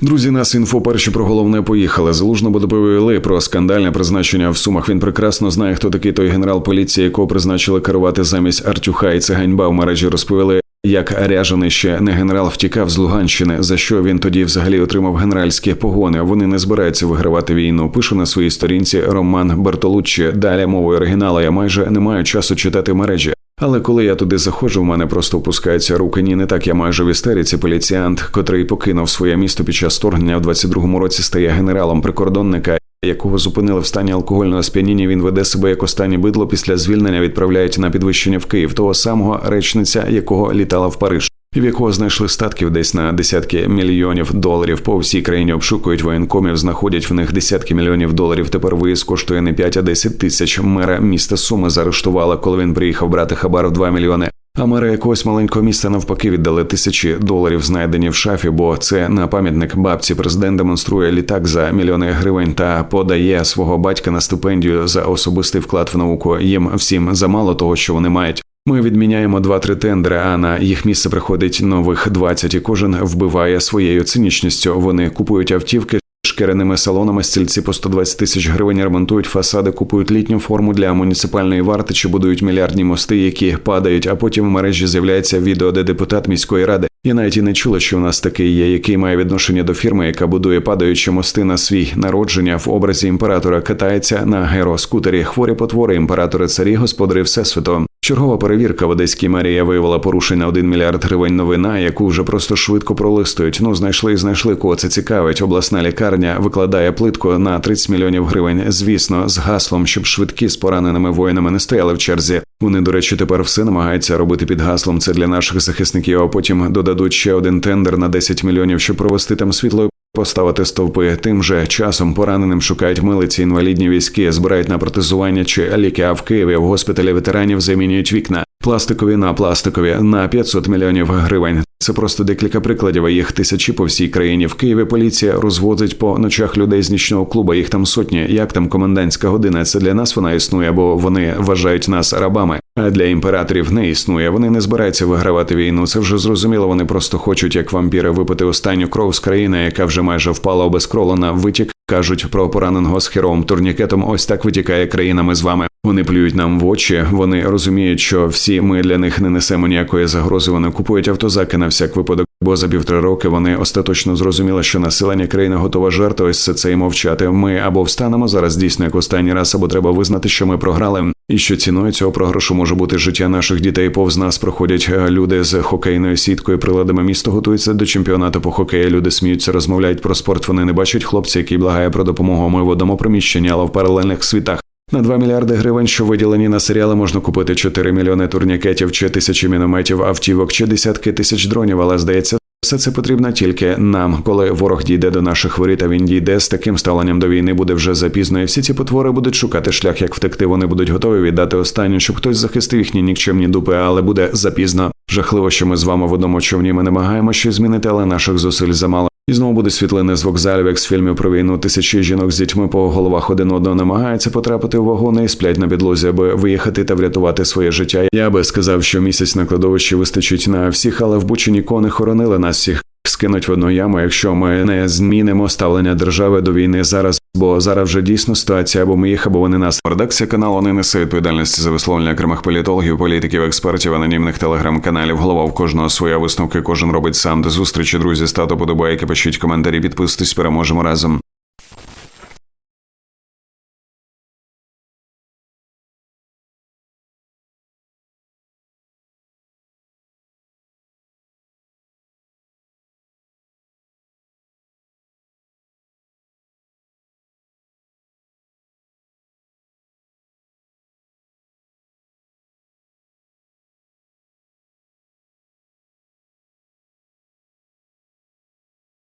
Друзі, нас інфо перші про головне поїхали. Залужно доповіли про скандальне призначення в сумах. Він прекрасно знає, хто такий той генерал поліції, якого призначили керувати замість Артюха. І це ганьба в мережі розповіли. Як ряжений ще не генерал втікав з Луганщини, за що він тоді взагалі отримав генеральські погони. Вони не збираються вигравати війну. Пише на своїй сторінці Роман Бертолуччі. Далі мовою оригіналу я майже не маю часу читати мережі. Але коли я туди заходжу, в мене просто опускаються руки. Ні, не так я майже в істериці. Поліціянт, котрий покинув своє місто під час вторгнення в 22-му році, стає генералом прикордонника, якого зупинили в стані алкогольного сп'яніння. Він веде себе як останнє бидло. Після звільнення відправляють на підвищення в Київ, того самого речниця, якого літала в Париж. В якого знайшли статків десь на десятки мільйонів доларів. По всій країні обшукують воєнкомів, знаходять в них десятки мільйонів доларів. Тепер виїзд коштує не 5, а 10 тисяч. Мера міста Суми заарештувала, коли він приїхав брати хабар в 2 мільйони. А мери якогось маленького міста навпаки віддали тисячі доларів, знайдені в шафі, бо це на пам'ятник бабці. Президент демонструє літак за мільйони гривень та подає свого батька на стипендію за особистий вклад в науку. Їм всім замало того, що вони мають. Ми відміняємо два-три тендери, а на їх місце приходить нових 20, і кожен вбиває своєю цинічністю. Вони купують автівки. Шкіряними салонами стільці по 120 тисяч гривень ремонтують фасади, купують літню форму для муніципальної варти чи будують мільярдні мости, які падають. А потім в мережі з'являється відео, де депутат міської ради. Я навіть і не чула, що у нас такий є, який має відношення до фірми, яка будує падаючі мости на свій народження в образі імператора, катається на героскутері. Хворі потвори, імператори царі, господарі всесвіту. Чергова перевірка в Одеській мерії виявила порушення 1 мільярд гривень. Новина, яку вже просто швидко пролистують. Ну знайшли і знайшли, кого це цікавить. Обласна лікарня викладає плитку на 30 мільйонів гривень. Звісно, з гаслом, щоб швидкі з пораненими воїнами не стояли в черзі. Вони, до речі, тепер все намагаються робити під гаслом. Це для наших захисників. А потім додадуть ще один тендер на 10 мільйонів, щоб провести там світло. Поставити стовпи тим же часом пораненим шукають милиці, інвалідні військи, збирають на протезування чи ліки. А в Києві в госпіталі ветеранів замінюють вікна. Пластикові на пластикові на 500 мільйонів гривень. Це просто декілька прикладів. а Їх тисячі по всій країні. В Києві поліція розвозить по ночах людей з нічного клубу. Їх там сотні. Як там комендантська година? Це для нас вона існує, бо вони вважають нас рабами. А для імператорів не існує. Вони не збираються вигравати війну. Це вже зрозуміло. Вони просто хочуть, як вампіри, випити останню кров з країни, яка вже майже впала обезкролена, витік. Кажуть про пораненого з херовим турнікетом. Ось так витікає країнами з вами. Вони плюють нам в очі. Вони розуміють, що всі ми для них не несемо ніякої загрози. Вони купують автозаки на всяк випадок. Бо за півтори роки вони остаточно зрозуміли, що населення країни готове жерти ось все це і мовчати. Ми або встанемо зараз дійсно як останній раз, або треба визнати, що ми програли, і що ціною цього програшу може бути життя наших дітей. Повз нас проходять е, люди з хокейною сіткою, приладами місто готується до чемпіонату по хокею. Люди сміються, розмовляють про спорт. Вони не бачать хлопця, який благає про допомогу. Ми в одному приміщенні, але в паралельних світах. На 2 мільярди гривень, що виділені на серіали, можна купити 4 мільйони турнікетів, чи тисячі мінометів, автівок, чи десятки тисяч дронів. Але здається, все це потрібно тільки нам. Коли ворог дійде до наших воріт, а він дійде з таким ставленням до війни, буде вже запізно. І всі ці потвори будуть шукати шлях, як втекти. Вони будуть готові віддати останню, щоб хтось захистив їхні нікчемні дупи, але буде запізно. Жахливо, що ми з вами в одному човні. Ми намагаємося щось змінити, але наших зусиль замало. І знову буде світлини з вокзалів, як з фільмів про війну. Тисячі жінок з дітьми по головах один одного намагаються потрапити у вагони і сплять на підлозі, аби виїхати та врятувати своє життя. Я би сказав, що місяць на кладовищі вистачить на всіх, але в Бучі нікого не хоронили нас всіх. Скинуть в одну яму, якщо ми не змінимо ставлення держави до війни зараз, бо зараз вже дійсно ситуація, або ми їх, або вони нас. Редакція каналу не несе відповідальності за висловлення окремих політологів, політиків, експертів, анонімних телеграм-каналів. Голова в кожного своя висновки, кожен робить сам. До зустрічі, друзі, стату подобайки, пишіть коментарі, підписуйтесь, переможемо разом.